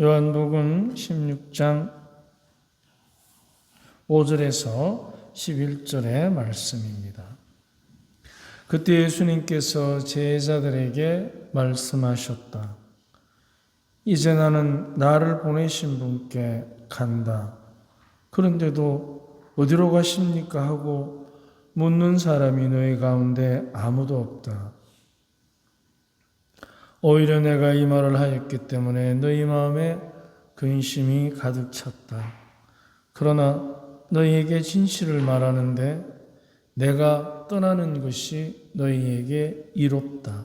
요한복음 16장 5절에서 11절의 말씀입니다. 그때 예수님께서 제자들에게 말씀하셨다. 이제 나는 나를 보내신 분께 간다. 그런데도 어디로 가십니까? 하고 묻는 사람이 너희 가운데 아무도 없다. 오히려 내가 이 말을 하였기 때문에 너희 마음에 근심이 가득 찼다. 그러나 너희에게 진실을 말하는데 내가 떠나는 것이 너희에게 이롭다.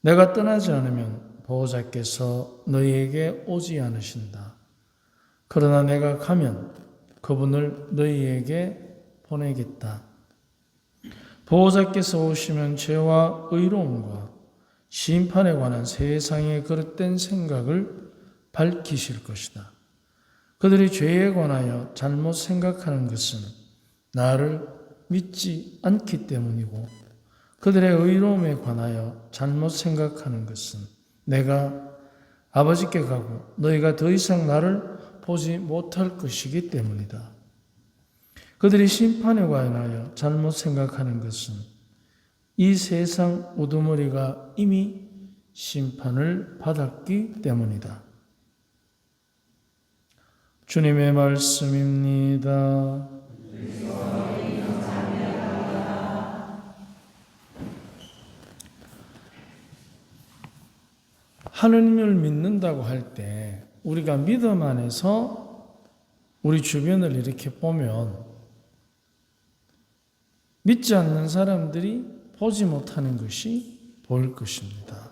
내가 떠나지 않으면 보호자께서 너희에게 오지 않으신다. 그러나 내가 가면 그분을 너희에게 보내겠다. 보호자께서 오시면 죄와 의로움과 심판에 관한 세상의 그릇된 생각을 밝히실 것이다. 그들이 죄에 관하여 잘못 생각하는 것은 나를 믿지 않기 때문이고 그들의 의로움에 관하여 잘못 생각하는 것은 내가 아버지께 가고 너희가 더 이상 나를 보지 못할 것이기 때문이다. 그들이 심판에 관하여 잘못 생각하는 것은 이 세상 우두머리가 이미 심판을 받았기 때문이다. 주님의 말씀입니다. 하느님을 믿는다고 할 때 우리가 믿음 안에서 우리 주변을 이렇게 보면 믿지 않는 사람들이 보지 못하는 것이 보일 것입니다.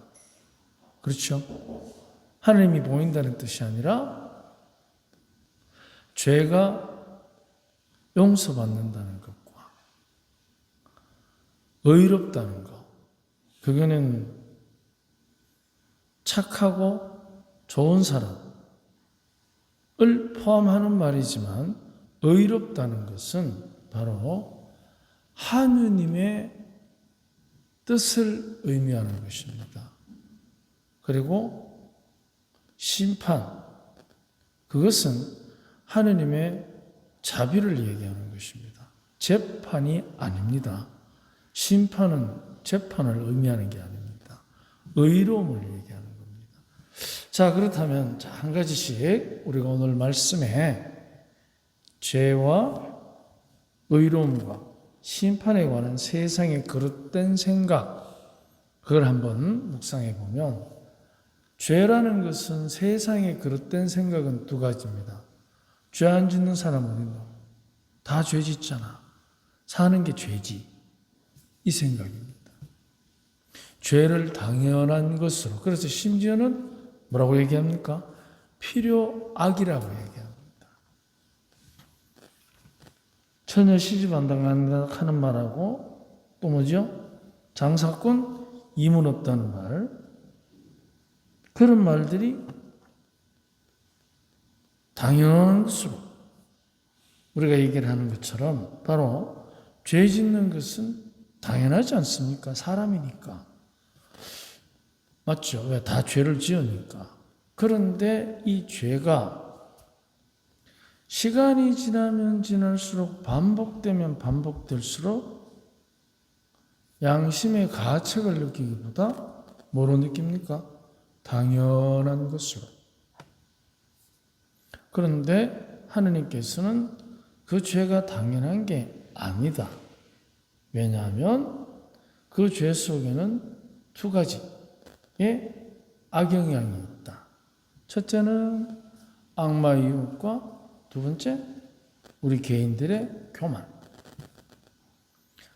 그렇죠? 하나님이 보인다는 뜻이 아니라 죄가 용서받는다는 것과 의롭다는 것. 그거는 착하고 좋은 사람을 포함하는 말이지만 의롭다는 것은 바로 하느님의 뜻을 의미하는 것입니다. 그리고 심판, 그것은 하느님의 자비를 얘기하는 것입니다. 재판이 아닙니다. 심판은 재판을 의미하는 게 아닙니다. 의로움을 얘기하는 겁니다. 자, 그렇다면 한 가지씩 우리가 오늘 말씀에 죄와 의로움과 심판에 관한 세상의 그릇된 생각, 그걸 한번 묵상해 보면, 죄라는 것은 세상의 그릇된 생각은 두 가지입니다. 죄 안 짓는 사람 어디 있노? 다죄 짓잖아. 사는 게 죄지. 이 생각입니다. 죄를 당연한 것으로. 그래서 심지어는 뭐라고 얘기합니까? 필요악이라고 얘기합니다. 처녀 시집 안 당한다 하는 말하고 또 뭐죠? 장사꾼 이문 없다는 말. 그런 말들이 것으로 우리가 얘기를 하는 것처럼 바로 죄 짓는 것은 당연하지 않습니까? 사람이니까. 맞죠? 왜? 다 죄를 지으니까. 그런데 이 죄가 시간이 지나면 지날수록 반복되면 반복될수록 양심의 가책을 느끼기보다 뭐로 느낍니까? 당연한 것으로. 그런데 하느님께서는 그 죄가 당연한 게 아니다. 왜냐하면 그 죄 속에는 두 가지의 악영향이 있다. 첫째는 악마 이웃과 두 번째 우리 개인들의 교만.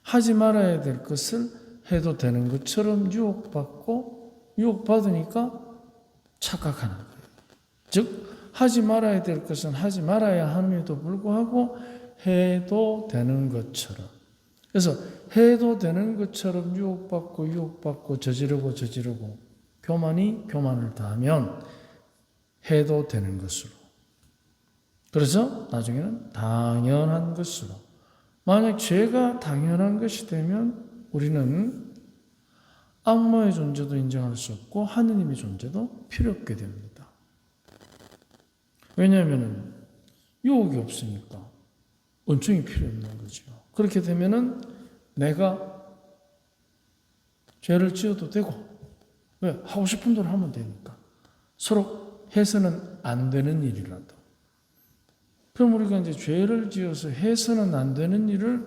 하지 말아야 될 것을 해도 되는 것처럼 유혹받고 유혹받으니까 착각하는 거예요. 즉 하지 말아야 될 것은 하지 말아야 함에도 불구하고 해도 되는 것처럼. 그래서 해도 되는 것처럼 유혹받고 유혹받고 저지르고 저지르고 교만이 교만을 다하면 해도 되는 것으로. 그래서 나중에는 당연한 것으로. 만약 죄가 당연한 것이 되면 우리는 악마의 존재도 인정할 수 없고 하느님의 존재도 필요 없게 됩니다. 왜냐하면 유혹이 없으니까 은총이 필요 없는 거죠. 그렇게 되면은 내가 죄를 지어도 되고 왜 하고 싶은 대로 하면 되니까 서로 해서는 안 되는 일이라도 그럼 우리가 이제 죄를 지어서 해서는 안 되는 일을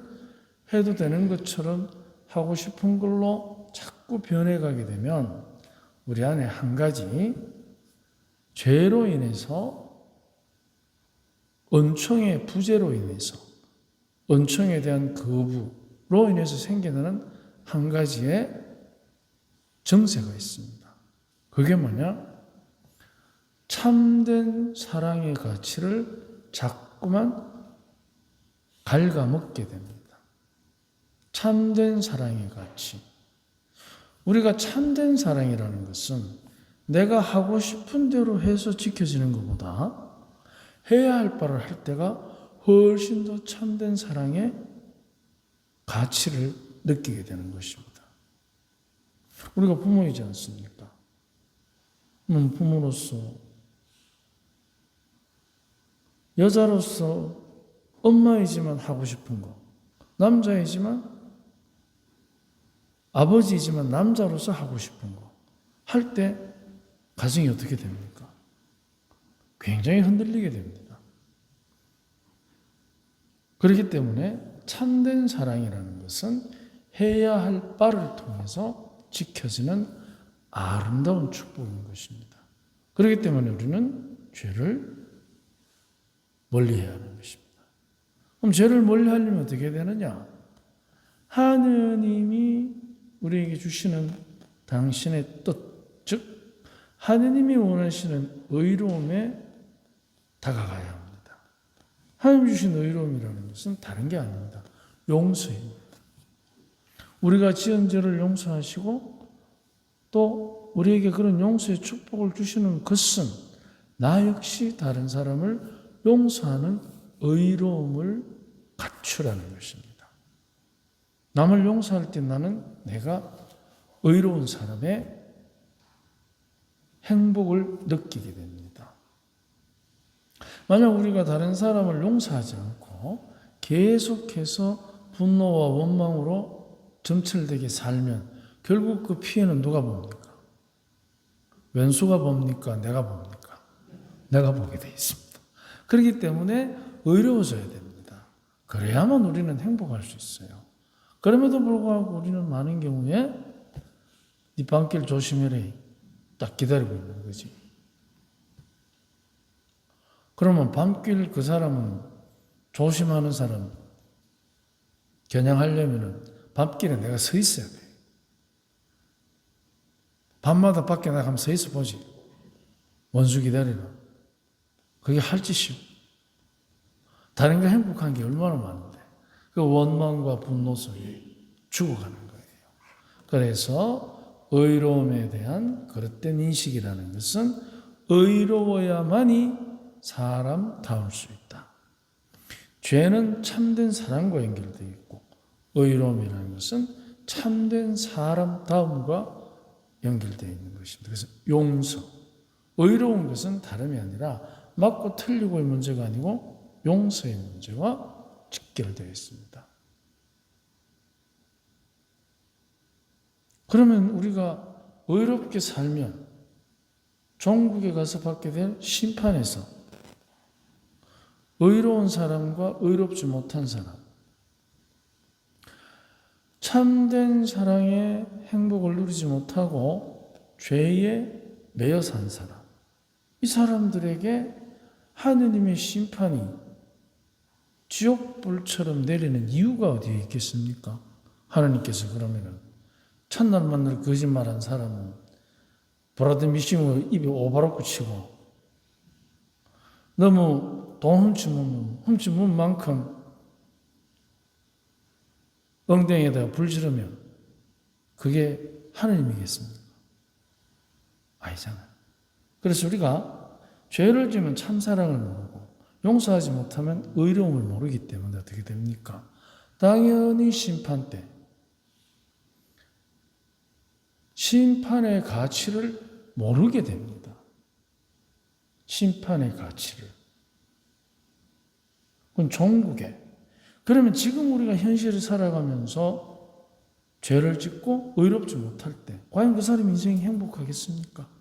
해도 되는 것처럼 하고 싶은 걸로 자꾸 변해가게 되면 우리 안에 한 가지 죄로 인해서 은총의 부재로 인해서 은총에 대한 거부로 인해서 생겨나는 한 가지의 정세가 있습니다. 그게 뭐냐? 참된 사랑의 가치를 자꾸만 갉아먹게 됩니다. 참된 사랑의 가치. 우리가 참된 사랑이라는 것은 내가 하고 싶은 대로 해서 지켜지는 것보다 해야 할 바를 할 때가 훨씬 더 참된 사랑의 가치를 느끼게 되는 것입니다. 우리가 부모이지 않습니까? 음, 부모로서 여자로서 엄마이지만 하고 싶은 거, 남자이지만 아버지이지만 남자로서 하고 싶은 거, 할 때 가정이 어떻게 됩니까? 굉장히 흔들리게 됩니다. 그렇기 때문에 참된 사랑이라는 것은 해야 할 바를 통해서 지켜지는 아름다운 축복인 것입니다. 그렇기 때문에 우리는 죄를 멀리해야 하는 것입니다. 그럼 죄를 멀리하려면 어떻게 되느냐? 하느님이 우리에게 주시는 당신의 뜻, 즉 하느님이 원하시는 의로움에 다가가야 합니다. 하나님 주신 의로움이라는 것은 다른 게 아닙니다. 용서입니다. 우리가 지은 죄를 용서하시고 또 우리에게 그런 용서의 축복을 주시는 것은 나 역시 다른 사람을 용서하는 의로움을 갖추라는 것입니다. 남을 용서할 때 나는 내가 의로운 사람의 행복을 느끼게 됩니다. 만약 우리가 다른 사람을 용서하지 않고 계속해서 분노와 원망으로 점철되게 살면 결국 그 피해는 누가 봅니까? 왼수가 봅니까? 내가 봅니까? 내가 보게 돼 있습니다. 그렇기 때문에 의로워져야 됩니다. 그래야만 우리는 행복할 수 있어요. 그럼에도 불구하고 우리는 많은 경우에 네 밤길 조심해라. 딱 기다리고 있는 거지. 그러면 밤길 그 사람은 조심하는 사람 겨냥하려면은 밤길에 내가 서 있어야 돼. 밤마다 밖에 나가면 서 있어 보지. 원수 기다리나. 그게 할 짓이요. 다른 거 행복한 게 얼마나 많은데. 그 원망과 분노 속에 죽어가는 거예요. 그래서 의로움에 대한 그릇된 인식이라는 것은 의로워야만이 사람다울 수 있다. 죄는 참된 사랑과 연결되어 있고 의로움이라는 것은 참된 사람다움과 연결되어 있는 것입니다. 그래서 용서, 의로운 것은 다름이 아니라 맞고 틀리고의 문제가 아니고 용서의 문제와 직결되어 있습니다. 그러면 우리가 의롭게 살면 종국에 가서 받게 될 심판에서 의로운 사람과 의롭지 못한 사람, 참된 사랑의 행복을 누리지 못하고 죄에 매여 산 사람, 이 사람들에게 하느님의 심판이 지옥불처럼 내리는 이유가 어디에 있겠습니까? 하나님께서 그러면은 첫날 만날 거짓말한 사람은 보라듯 미싱으로 입에 오바로고 치고 너무 돈 훔치면 훔치면 만큼 엉덩이에다가 불 지르면 그게 하느님이겠습니까? 아니잖아요. 그래서 우리가 죄를 지면 참 사랑을 모르고 용서하지 못하면 의로움을 모르기 때문에 어떻게 됩니까? 당연히 심판 때 심판의 가치를 모르게 됩니다. 심판의 가치를. 그건 종국에. 그러면 지금 우리가 현실을 살아가면서 죄를 짓고 의롭지 못할 때 과연 그 사람 인생이 행복하겠습니까?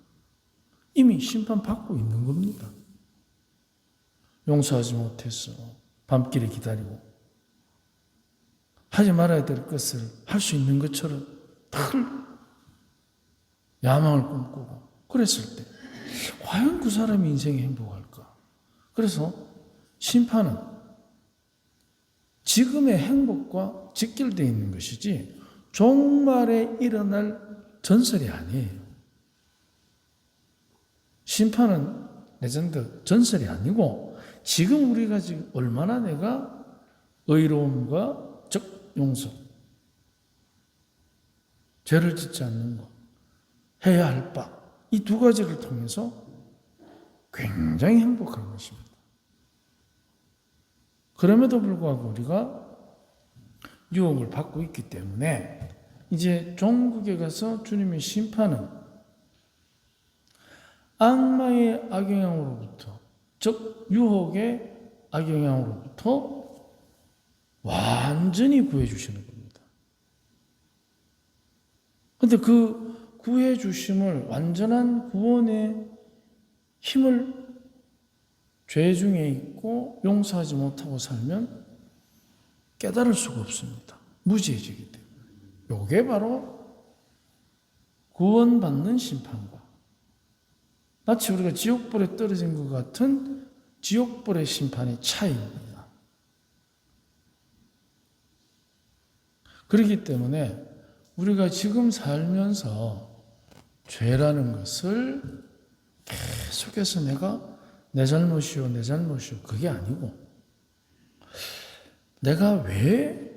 이미 심판받고 있는 겁니다. 용서하지 못했어. 밤길에 기다리고 하지 말아야 될 것을 할 수 있는 것처럼 늘 야망을 꿈꾸고 그랬을 때 과연 그 사람이 인생이 행복할까? 그래서 심판은 지금의 행복과 직결되어 있는 것이지 종말에 일어날 전설이 아니에요. 심판은 레전드 전설이 아니고 지금 우리가 지금 얼마나 내가 의로움과 즉 용서 죄를 짓지 않는 것 해야 할 바 이 두 가지를 통해서 굉장히 행복한 것입니다. 그럼에도 불구하고 우리가 유혹을 받고 있기 때문에 이제 종국에 가서 주님의 심판은 악마의 악영향으로부터 즉 유혹의 악영향으로부터 완전히 구해 주시는 겁니다. 근데 그 구해 주심을 완전한 구원의 힘을 죄 중에 있고 용서하지 못하고 살면 깨달을 수가 없습니다. 무지해지기 때문에. 이게 바로 구원받는 심판과 마치 우리가 지옥불에 떨어진 것 같은 지옥불의 심판의 차이입니다. 그렇기 때문에 우리가 지금 살면서 죄라는 것을 계속해서 내가 내 잘못이요, 내 잘못이요. 그게 아니고, 내가 왜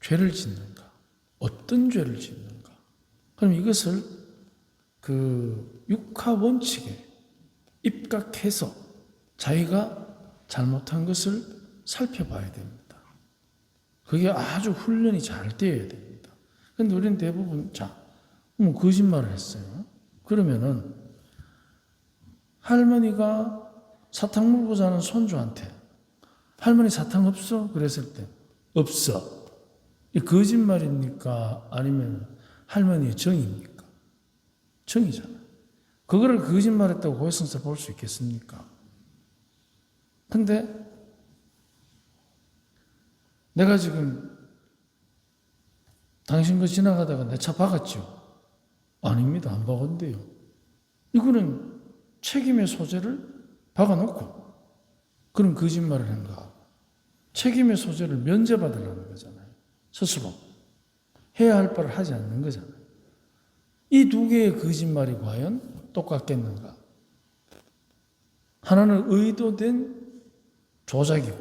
죄를 짓는가? 어떤 죄를 짓는가? 그럼 이것을 그 육하 원칙에 입각해서 자기가 잘못한 것을 살펴봐야 됩니다. 그게 아주 훈련이 잘 되어야 됩니다. 근데 우리는 대부분, 자, 뭐 거짓말을 했어요. 그러면은 할머니가 사탕 물고 자는 손주한테 할머니 사탕 없어? 그랬을 때 없어. 이 거짓말입니까? 아니면 할머니의 정입니까? 정이잖아. 그거를 거짓말했다고 고해성사 볼 수 있겠습니까? 근데 내가 지금 당신 거 지나가다가 내 차 박았죠? 아닙니다. 안 박았는데요. 이거는 책임의 소재를 박아놓고 그런 거짓말을 한가. 책임의 소재를 면제받으려는 거잖아요. 스스로. 해야 할 바를 하지 않는 거잖아요. 이 두 개의 거짓말이 과연 똑같겠는가? 하나는 의도된 조작이고,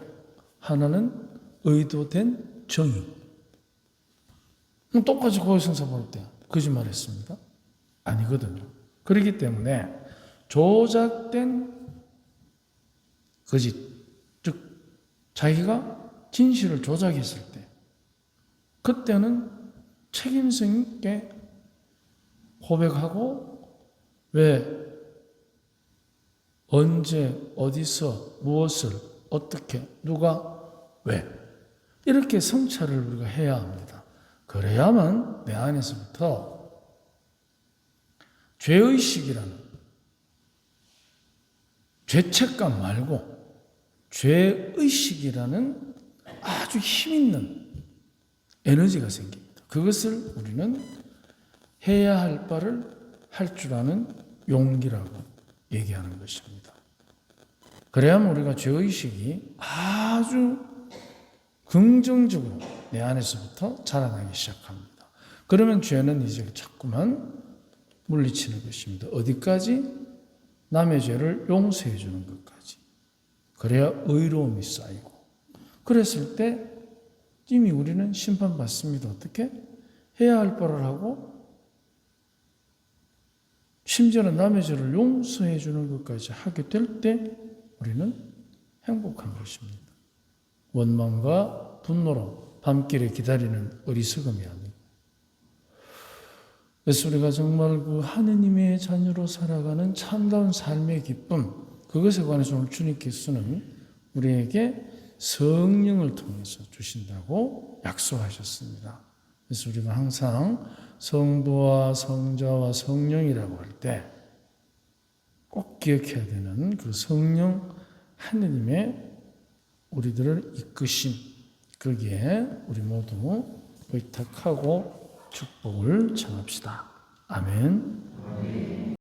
하나는 의도된 정의. 똑같이 고해성사 볼때 거짓말 했습니다. 아니거든요. 그렇기 때문에 조작된 거짓, 즉 자기가 진실을 조작했을 때 그때는 책임성 있게 고백하고 왜 언제 어디서 무엇을 어떻게 누가 왜 이렇게 성찰을 우리가 해야 합니다. 그래야만 내 안에서부터 죄의식이라는 죄책감 말고 죄의식이라는 아주 힘있는 에너지가 생깁니다. 그것을 우리는 해야 할 바를 할 줄 아는 용기라고 얘기하는 것입니다. 그래야만 우리가 죄의식이 아주 긍정적으로 내 안에서부터 자라나기 시작합니다. 그러면 죄는 이제 자꾸만 물리치는 것입니다. 어디까지? 남의 죄를 용서해 주는 것까지. 그래야 의로움이 쌓이고. 그랬을 때 이미 우리는 심판받습니다. 어떻게? 해야 할 바를 하고 심지어는 남의 죄를 용서해 주는 것까지 하게 될 때 우리는 행복한 것입니다. 원망과 분노로 밤길에 기다리는 어리석음이 아니고 그래서 우리가 정말 그 하느님의 자녀로 살아가는 참다운 삶의 기쁨, 그것에 관해서 오늘 주님께서는 우리에게 성령을 통해서 주신다고 약속하셨습니다. 그래서 우리가 항상 성부와 성자와 성령이라고 할 때 꼭 기억해야 되는 그 성령 하느님의 우리들을 이끄심 거기에 우리 모두 의탁하고 축복을 청합시다. 아멘.